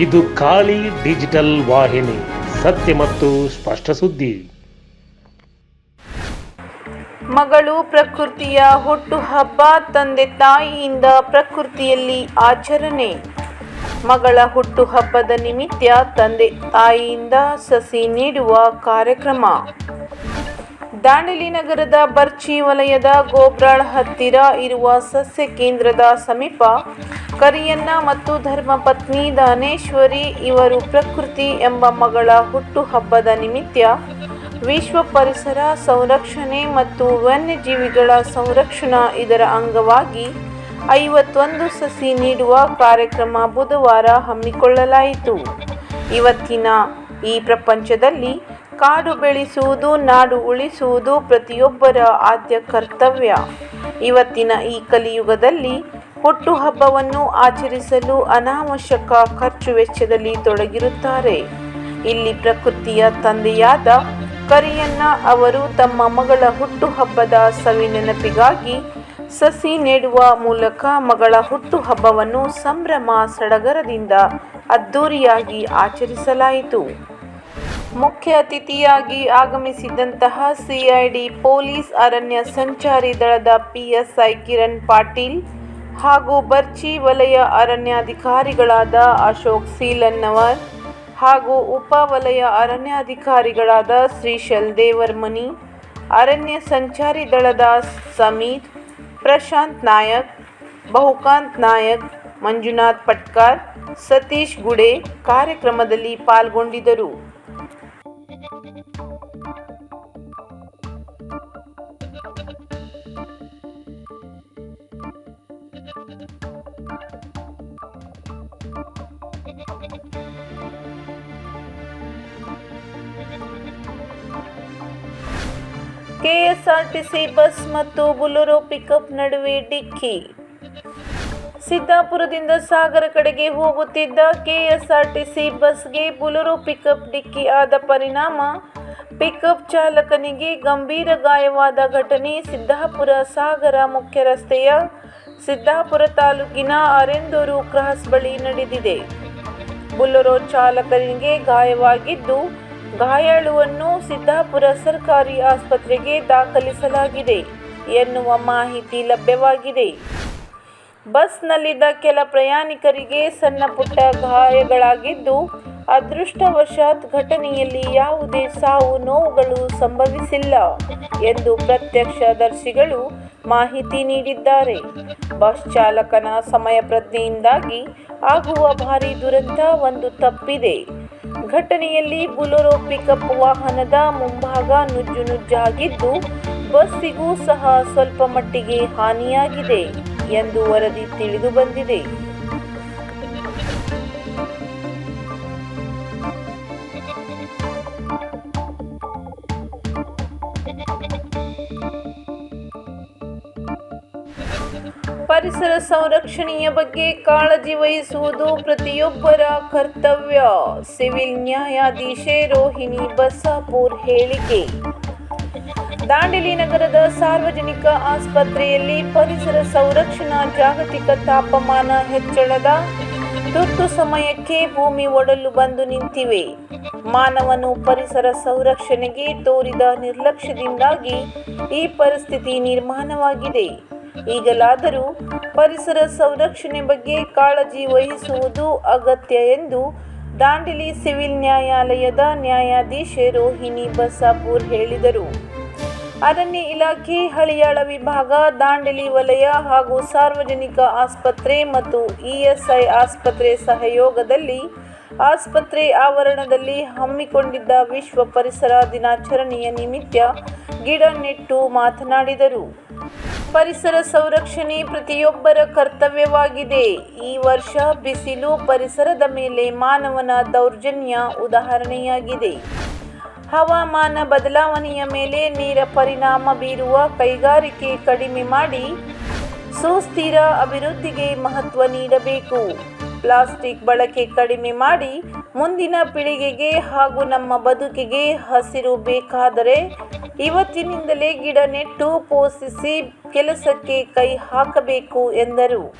ಇದು ಖಾಲಿ ಡಿಜಿಟಲ್ ವಾಹಿನಿ, ಸತ್ಯ ಮತ್ತು ಸ್ಪಷ್ಟ ಸುದ್ದಿ. ಮಗಳು ಪ್ರಕೃತಿಯ ಹುಟ್ಟುಹಬ್ಬ ತಂದೆ ತಾಯಿಯಿಂದ ಪ್ರಕೃತಿಯಲ್ಲಿ ಆಚರಣೆ. ಮಗಳ ಹುಟ್ಟುಹಬ್ಬದ ನಿಮಿತ್ತ ತಂದೆ ತಾಯಿಯಿಂದ ಸಸಿ ನೀಡುವ ಕಾರ್ಯಕ್ರಮ. ದಾಂಡೇಲಿ ನಗರದ ಬರ್ಚಿ ವಲಯದ ಗೋಬ್ರಾಳ್ ಹತ್ತಿರ ಇರುವ ಸಸ್ಯ ಕೇಂದ್ರದ ಸಮೀಪ ಕರಿಯನ್ನ ಮತ್ತು ಧರ್ಮಪತ್ನಿ ದಾನೇಶ್ವರಿ ಇವರು ಪ್ರಕೃತಿ ಎಂಬ ಮಗಳ ಹುಟ್ಟುಹಬ್ಬದ ನಿಮಿತ್ತ ವಿಶ್ವ ಪರಿಸರ ಸಂರಕ್ಷಣೆ ಮತ್ತು ವನ್ಯಜೀವಿಗಳ ಸಂರಕ್ಷಣಾ ಇದರ ಅಂಗವಾಗಿ ಐವತ್ತೊಂದು ಸಸಿ ನೀಡುವ ಕಾರ್ಯಕ್ರಮ ಬುಧವಾರ ಹಮ್ಮಿಕೊಳ್ಳಲಾಯಿತು. ಇವತ್ತಿನ ಈ ಪ್ರಪಂಚದಲ್ಲಿ ಕಾಡು ಬೆಳೆಸುವುದು, ನಾಡು ಉಳಿಸುವುದು ಪ್ರತಿಯೊಬ್ಬರ ಆದ್ಯ ಕರ್ತವ್ಯ. ಇವತ್ತಿನ ಈ ಕಲಿಯುಗದಲ್ಲಿ ಹುಟ್ಟುಹಬ್ಬವನ್ನು ಆಚರಿಸಲು ಅನಾವಶ್ಯಕ ಖರ್ಚು ವೆಚ್ಚದಲ್ಲಿ ತೊಡಗಿರುತ್ತಾರೆ. ಇಲ್ಲಿ ಪ್ರಕೃತಿಯ ತಂದೆಯಾದ ಕರಿಯನ್ನ ಅವರು ತಮ್ಮ ಮಗಳ ಹುಟ್ಟುಹಬ್ಬದ ಸವಿ ನೆನಪಿಗಾಗಿ ಸಸಿ ನೆಡುವ ಮೂಲಕ ಮಗಳ ಹುಟ್ಟುಹಬ್ಬವನ್ನು ಸಂಭ್ರಮ ಸಡಗರದಿಂದ ಅದ್ಧೂರಿಯಾಗಿ ಆಚರಿಸಲಾಯಿತು. ಮುಖ್ಯ ಅತಿಥಿಯಾಗಿ ಆಗಮಿಸಿದಂತಹ ಸಿಐಡಿ ಪೊಲೀಸ್ ಅರಣ್ಯ ಸಂಚಾರಿ ದಳದ ಪಿಎಸ್ಐ ಕಿರಣ್ ಪಾಟೀಲ್ ಹಾಗೂ ಬರ್ಚಿ ವಲಯ ಅರಣ್ಯಾಧಿಕಾರಿಗಳಾದ ಅಶೋಕ್ ಸೀಲನ್ನವರ್ ಹಾಗೂ ಉಪ ವಲಯ ಅರಣ್ಯಾಧಿಕಾರಿಗಳಾದ ಶ್ರೀ ದೇವರ್ಮನಿ, ಅರಣ್ಯ ಸಂಚಾರಿ ದಳದ ಸಮೀತ್ ಪ್ರಶಾಂತ್ ನಾಯಕ್, ಬಹುಕಾಂತ್ ನಾಯಕ್, ಮಂಜುನಾಥ್ ಪಟ್ಕಾರ್, ಸತೀಶ್ ಗುಡೆ ಕಾರ್ಯಕ್ರಮದಲ್ಲಿ ಪಾಲ್ಗೊಂಡಿದ್ದರು. ಕೆಎಸ್ಆರ್ಟಿಸಿ ಬಸ್ ಮತ್ತು ಬುಲೊರೋ ಪಿಕಪ್ ನಡುವೆ ಡಿಕ್ಕಿ. ಸಿದ್ದಾಪುರದಿಂದ ಸಾಗರ ಕಡೆಗೆ ಹೋಗುತ್ತಿದ್ದ ಕೆಎಸ್ಆರ್ಟಿಸಿ ಬಸ್ಗೆ ಬುಲೊರೋ ಪಿಕಪ್ ಡಿಕ್ಕಿ ಆದ ಪರಿಣಾಮ ಪಿಕಪ್ ಚಾಲಕನಿಗೆ ಗಂಭೀರ ಗಾಯವಾದ ಘಟನೆ ಸಿದ್ದಾಪುರ ಸಾಗರ ಮುಖ್ಯ ರಸ್ತೆಯ ಸಿದ್ದಾಪುರ ತಾಲೂಕಿನ ಅರೆಂದೂರು ಕ್ರಾಸ್ ಬಳಿ ನಡೆದಿದೆ. ಬುಲ್ಲರೋ ಚಾಲಕನಿಗೆ ಗಾಯವಾಗಿದ್ದು, ಗಾಯಾಳುವನ್ನು ಸಿದ್ದಾಪುರ ಸರ್ಕಾರಿ ಆಸ್ಪತ್ರೆಗೆ ದಾಖಲಿಸಲಾಗಿದೆ ಎನ್ನುವ ಮಾಹಿತಿ ಲಭ್ಯವಾಗಿದೆ. ಬಸ್ನಲ್ಲಿದ್ದ ಕೆಲ ಪ್ರಯಾಣಿಕರಿಗೆ ಸಣ್ಣ ಪುಟ್ಟ ಗಾಯಗಳಾಗಿದ್ದು, ಅದೃಷ್ಟವಶಾತ್ ಘಟನೆಯಲ್ಲಿ ಯಾವುದೇ ಸಾವು ನೋವುಗಳು ಸಂಭವಿಸಿಲ್ಲ ಎಂದು ಪ್ರತ್ಯಕ್ಷದರ್ಶಿಗಳು ಮಾಹಿತಿ ನೀಡಿದ್ದಾರೆ. ಬಸ್ ಚಾಲಕನ ಸಮಯ ಪ್ರಜ್ಞೆಯಿಂದಾಗಿ ಆಗುವ ಭಾರಿ ದುರಂತ ಒಂದು ತಪ್ಪಿದೆ. ಘಟನೆಯಲ್ಲಿ ಬುಲೊರೋ ಪಿಕಪ್ ವಾಹನದ ಮುಂಭಾಗ ನುಜ್ಜು ನುಜ್ಜಾಗಿದ್ದು, ಬಸ್ಸಿಗೂ ಸಹ ಸ್ವಲ್ಪ ಮಟ್ಟಿಗೆ ಹಾನಿಯಾಗಿದೆ ಎಂದು ವರದಿ ತಿಳಿದು ಬಂದಿದೆ. ಪರಿಸರ ಸಂರಕ್ಷಣೆಯ ಬಗ್ಗೆ ಕಾಳಜಿ ವಹಿಸುವುದು ಪ್ರತಿಯೊಬ್ಬರ ಕರ್ತವ್ಯ. ಸಿವಿಲ್ ನ್ಯಾಯಾಧೀಶೆ ರೋಹಿಣಿ ಬಸಾಪುರ್ ಹೇಳಿಕೆ. ದಾಂಡೇಲಿ ನಗರದ ಸಾರ್ವಜನಿಕ ಆಸ್ಪತ್ರೆಯಲ್ಲಿ ಪರಿಸರ ಸಂರಕ್ಷಣಾ ಜಾಗತಿಕ ತಾಪಮಾನ ಹೆಚ್ಚಳದ ತುರ್ತು ಸಮಯಕ್ಕೆ ಭೂಮಿ ಒಡಲು ಬಂದು ನಿಂತಿವೆ. ಮಾನವನು ಪರಿಸರ ಸಂರಕ್ಷಣೆಗೆ ತೋರಿದ ನಿರ್ಲಕ್ಷ್ಯದಿಂದಾಗಿ ಈ ಪರಿಸ್ಥಿತಿ ನಿರ್ಮಾಣವಾಗಿದೆ. ಈಗಲಾದರೂ ಪರಿಸರ ಸಂರಕ್ಷಣೆ ಬಗ್ಗೆ ಕಾಳಜಿ ವಹಿಸುವುದು ಅಗತ್ಯ ಎಂದು ದಾಂಡೇಲಿ ಸಿವಿಲ್ ನ್ಯಾಯಾಲಯದ ನ್ಯಾಯಾಧೀಶೆ ರೋಹಿಣಿ ಬಸಾಪುರ್ ಹೇಳಿದರು. ಅರಣ್ಯ ಇಲಾಖೆ ಹಳಿಯಾಳ ವಿಭಾಗ, ದಾಂಡೇಲಿ ವಲಯ ಹಾಗೂ ಸಾರ್ವಜನಿಕ ಆಸ್ಪತ್ರೆ ಮತ್ತು ಇಎಸ್ಐ ಆಸ್ಪತ್ರೆ ಸಹಯೋಗದಲ್ಲಿ ಆಸ್ಪತ್ರೆ ಆವರಣದಲ್ಲಿ ಹಮ್ಮಿಕೊಂಡಿದ್ದ ವಿಶ್ವ ಪರಿಸರ ದಿನಾಚರಣೆಯ ನಿಮಿತ್ತ ಗಿಡ ನೆಟ್ಟು ಮಾತನಾಡಿದರು. ಪರಿಸರ ಸಂರಕ್ಷಣೆ ಪ್ರತಿಯೊಬ್ಬರ ಕರ್ತವ್ಯವಾಗಿದೆ. ಈ ವರ್ಷ ಬಿಸಿಲು ಪರಿಸರದ ಮೇಲೆ ಮಾನವನ ದೌರ್ಜನ್ಯ ಉದಾಹರಣೆಯಾಗಿದೆ. ಹವಾಮಾನ ಬದಲಾವಣೆಯ ಮೇಲೆ ನೇರ ಪರಿಣಾಮ ಬೀರುವ ಕೈಗಾರಿಕೆ ಕಡಿಮೆ ಮಾಡಿ ಸುಸ್ಥಿರ ಅಭಿವೃದ್ಧಿಗೆ ಮಹತ್ವ ನೀಡಬೇಕು. ಪ್ಲಾಸ್ಟಿಕ್ ಬಳಕೆ ಕಡಿಮೆ ಮಾಡಿ ಮುಂದಿನ ಪೀಳಿಗೆಗೆ ಹಾಗೂ ನಮ್ಮ ಬದುಕಿಗೆ ಹಸಿರು ಬೇಕಾದರೆ ಇವತ್ತಿನಿಂದಲೇ ಗಿಡ ನೆಟ್ಟು ಪೋಷಿಸಿ ಕೆಲಸಕ್ಕೆ ಕೈ ಹಾಕಬೇಕು ಎಂದರು.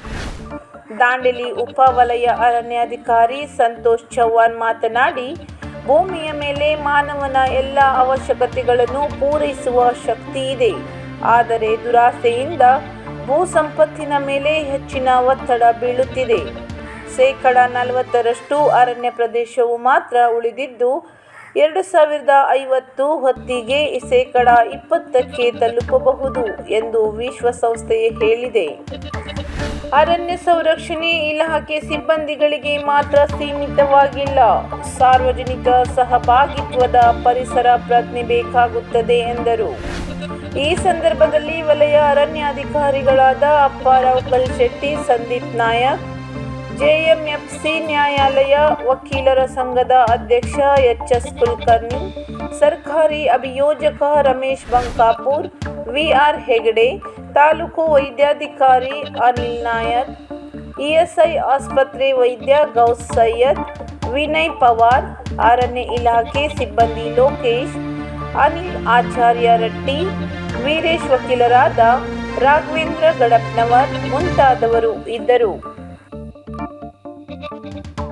ದಾಂಡೇಲಿ ಉಪವಲಯ ಅರಣ್ಯಾಧಿಕಾರಿ ಸಂತೋಷ್ ಚೌಹಾಣ್ ಮಾತನಾಡಿ, ಭೂಮಿಯ ಮೇಲೆ ಮಾನವನ ಎಲ್ಲ ಅವಶ್ಯಕತೆಗಳನ್ನು ಪೂರೈಸುವ ಶಕ್ತಿ ಇದೆ. ಆದರೆ ದುರಾಸೆಯಿಂದ ಭೂ ಸಂಪತ್ತಿನ ಮೇಲೆ ಹೆಚ್ಚಿನ ಒತ್ತಡ ಬೀಳುತ್ತಿದೆ. ಶೇಕಡ ನಲವತ್ತರಷ್ಟು ಅರಣ್ಯ ಪ್ರದೇಶವು ಮಾತ್ರ ಉಳಿದಿದ್ದು ಎರಡು ಸಾವಿರದ ಐವತ್ತು ಹೊತ್ತಿಗೆ ಶೇಕಡ ಇಪ್ಪತ್ತಕ್ಕೆ ತಲುಪಬಹುದು ಎಂದು ವಿಶ್ವಸಂಸ್ಥೆ ಹೇಳಿದೆ. ಅರಣ್ಯ ಸಂರಕ್ಷಣೆ ಇಲಾಖೆ ಸಿಬ್ಬಂದಿಗಳಿಗೆ ಮಾತ್ರ ಸೀಮಿತವಾಗಿಲ್ಲ. ಸಾರ್ವಜನಿಕ ಸಹಭಾಗಿತ್ವದ ಪರಿಸರ ಪ್ರಜ್ಞೆ ಬೇಕಾಗುತ್ತದೆ ಎಂದರು. ಈ ಸಂದರ್ಭದಲ್ಲಿ ವಲಯ ಅರಣ್ಯಾಧಿಕಾರಿಗಳಾದ ಅಪ್ಪಾರಾವ್ ಕಲ್ಶೆಟ್ಟಿ, ಸಂದೀಪ್ ನಾಯಕ್ ಜೆಎಂಎಫ್ಸಿ ನ್ಯಾಯಾಲಯ ವಕೀಲರ ಸಂಘದ ಅಧ್ಯಕ್ಷ ಎಚ್ ಎಸ್ ಕುಲಕರ್ಣಿ, ಸರ್ಕಾರಿ ಅಭಿಯೋಜಕ ರಮೇಶ್ ಬಂಕಾಪುರ್, ವಿಆರ್ ಹೆಗಡೆ, ತಾಲೂಕು ವೈದ್ಯಾಧಿಕಾರಿ ಅನಿಲ್ ನಾಯಕ್ ಇಎಸ್ಐ ಆಸ್ಪತ್ರೆ ವೈದ್ಯ ಗೌಸ್ ಸೈಯದ್, ವಿನಯ್ ಪವಾರ್, ಅರಣ್ಯ ಇಲಾಖೆ ಸಿಬ್ಬಂದಿ ಲೋಕೇಶ್, ಅನಿಲ್ ಆಚಾರ್ಯ ರೆಡ್ಡಿ, ವೀರೇಶ್ ವಕೀಲರಾದ ರಾಘವೇಂದ್ರ ಗಡಪ್ನವರ್ ಮುಂತಾದವರು ಇದ್ದರು. Thank you.